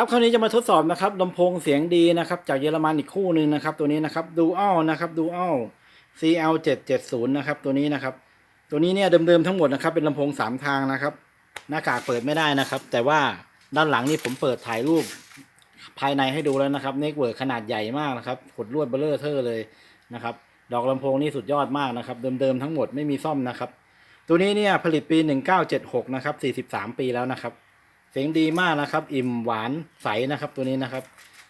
ครับคราวนี้จะมาทดสอบนะครับลำโพงเสียงดีนะครับจากเยอรมันอีกคู่หนึ่งนะครับ ตัวนี้นะครับ Dual นะครับ Dual CL 770นะครับตัวนี้นะครับ ตัวนี้เนี่ยเดิมๆทั้งหมดนะครับเป็นลำโพงสามทางนะครับ หน้ากากเปิดไม่ได้นะครับ แต่ว่าด้านหลังนี่ผมเปิดถ่ายรูปภายในให้ดูแล้วนะครับเน็กเวิร์ขนาดใหญ่มากนะครับขดลวดเบลเลอร์เทอร์เลยนะครับ ดอกลำโพงนี่สุดยอดมากนะครับ เดิมๆทั้งหมดไม่มีซ่อมนะครับ ตัวนี้เนี่ยผลิตปี 1976นะครับ43 ปีแล้วนะครับ เสียงดีมากนะครับ อิ่มหวานใสนะครับ ตัวนี้นะครับ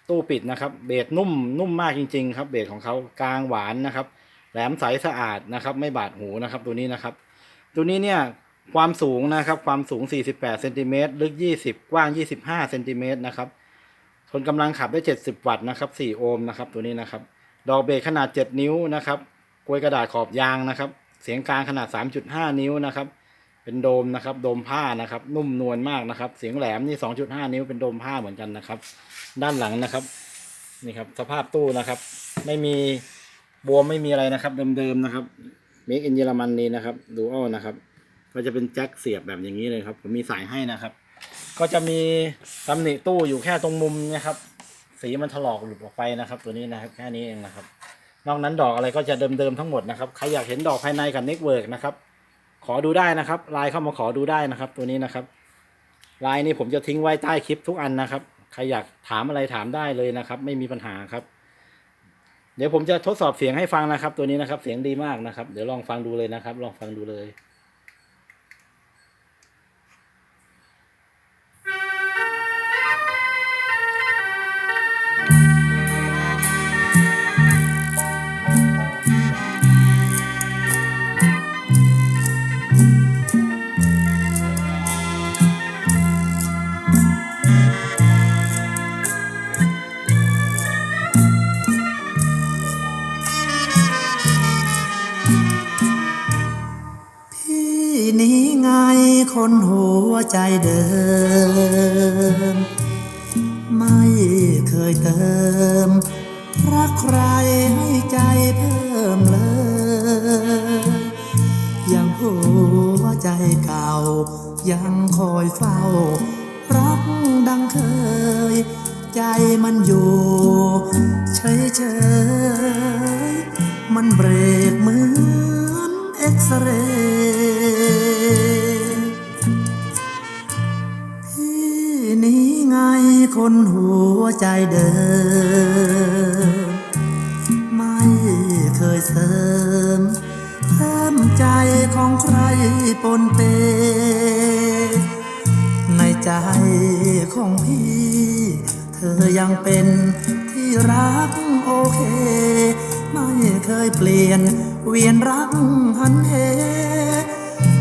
ตู้ปิดนะครับ เบสนุ่มนุ่มมากจริง ๆ ครับ เบสของเขากลางหวานนะครับ แหลมใสสะอาดนะครับ ไม่บาดหูนะครับ ตัวนี้นะครับ ตัวนี้เนี่ยความสูงนะครับ ความสูง 48เซนติเมตรลึก 20 กว้าง 25เซนติเมตรนะครับทนกำลังขับได้ 70 วัตต์นะครับ4โอห์มนะครับ ตัวนี้นะครับ ดอกเบสขนาด 7 นิ้วนะครับกลวยกระดาษขอบยางนะครับ เสียงกลางขนาด 3.5 นิ้วนะครับ เป็นโดมนะครับ โดมผ้านะครับ นุ่มนวลมากนะครับ เสียงแหลมนี่ 2.5 นิ้วเป็นโดมผ้าเหมือนกันนะครับ ด้านหลังนะครับ นี่ครับ สภาพตู้นะครับ ไม่มีบวมไม่มีอะไรนะครับ เดิมๆนะครับ Make in เยอรมันนี่นะครับ ดูอ้อนะครับ ก็จะเป็นแจ็คเสียบแบบอย่างนี้เลยครับ ผมมีสายให้นะครับ ก็จะมีตำหนิตู้อยู่แค่ตรงมุมนะครับ สีมันถลอกหลุดออกไปนะครับ ตัวนี้นะครับ แค่นี้เองนะครับ นอกนั้นดอกอะไรก็จะเดิมๆทั้งหมดนะครับ ใครอยากเห็นดอกภายในกับเน็กเวิร์กนะครับ ขอดูได้นะครับไลน์เข้ามาขอดูได้นะครับ ตัวนี้นะครับไลน์นี้ผมจะทิ้งไว้ใต้คลิปทุกอันนะครับใครอยากถามอะไรถามได้เลยนะครับ ไม่มีปัญหาครับ เดี๋ยวผมจะทดสอบเสียงให้ฟังนะครับ ตัวนี้นะครับ เสียงดีมากนะครับ เดี๋ยวลองฟังดูเลยนะครับ ลองฟังดูเลย คนหัวใจเดิม ไม่เคยเติม รักใครให้ใจเพิ่มเลยยังหัวใจเก่า ยังคอยเฝ้า รักดังเคย ใจมันอยู่เฉยเฉย นี้ไงคนหัวใจเดิม ไม่เคยเสริมเพิ่มใจของใครปนเป ในใจของพี่ เธอยังเป็นที่รักโอเค ไม่เคยเปลี่ยนเวียนรักหันเห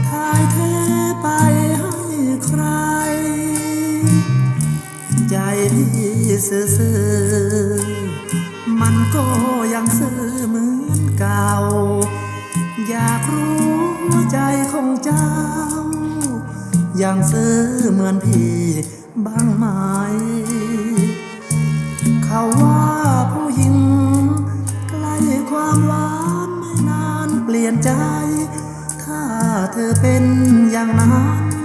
ทายเทไปให้ใคร ซื่อๆมันก็ยังซื่อเหมือนเก่า อยากรู้ใจของเจ้า ยังซื้อเหมือนพี่บ้างไหม เขาว่าผู้หญิงใกล้ความหวานไม่นานเปลี่ยนใจ ถ้าเธอเป็นอย่างนั้น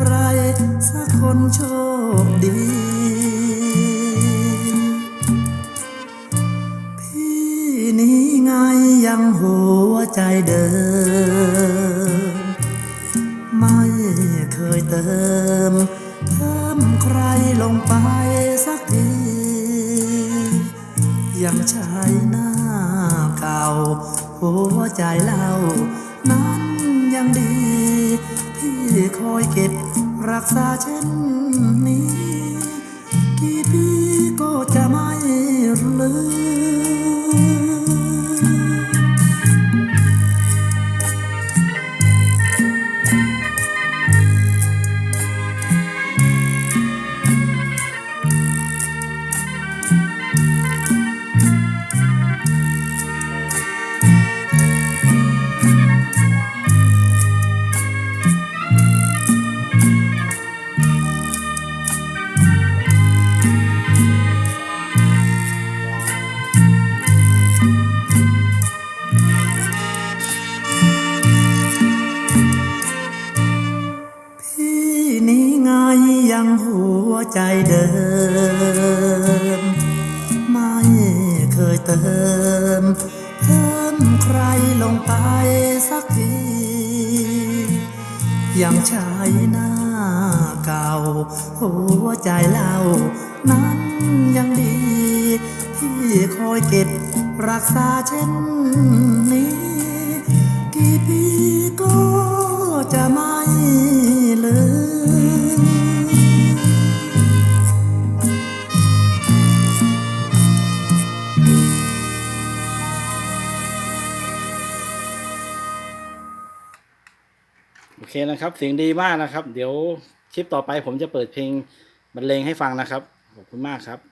ใครสักคนโชคดี พี่นี้ไงยังหัวใจเดิม ไม่เคยเติมเพิ่มใครลงไปสักที ยังใช้หน้าเก่า หัวใจเรานั้น อยเก็บรักษาเช่นนี้ ใจเดิม ไม่เคยเติมเพิ่มใครลงไปสักที ยังใช้หน้าเก่า หัวใจเล่า นั้นยังดี ที่คอยเก็บรักษาเช่นนี้ กี่ปีก็ โอเคนะครับ เสียงดีมากนะครับ เดี๋ยวคลิปต่อไปผมจะเปิดเพลงบรรเลงให้ฟังนะครับ ขอบคุณมากครับ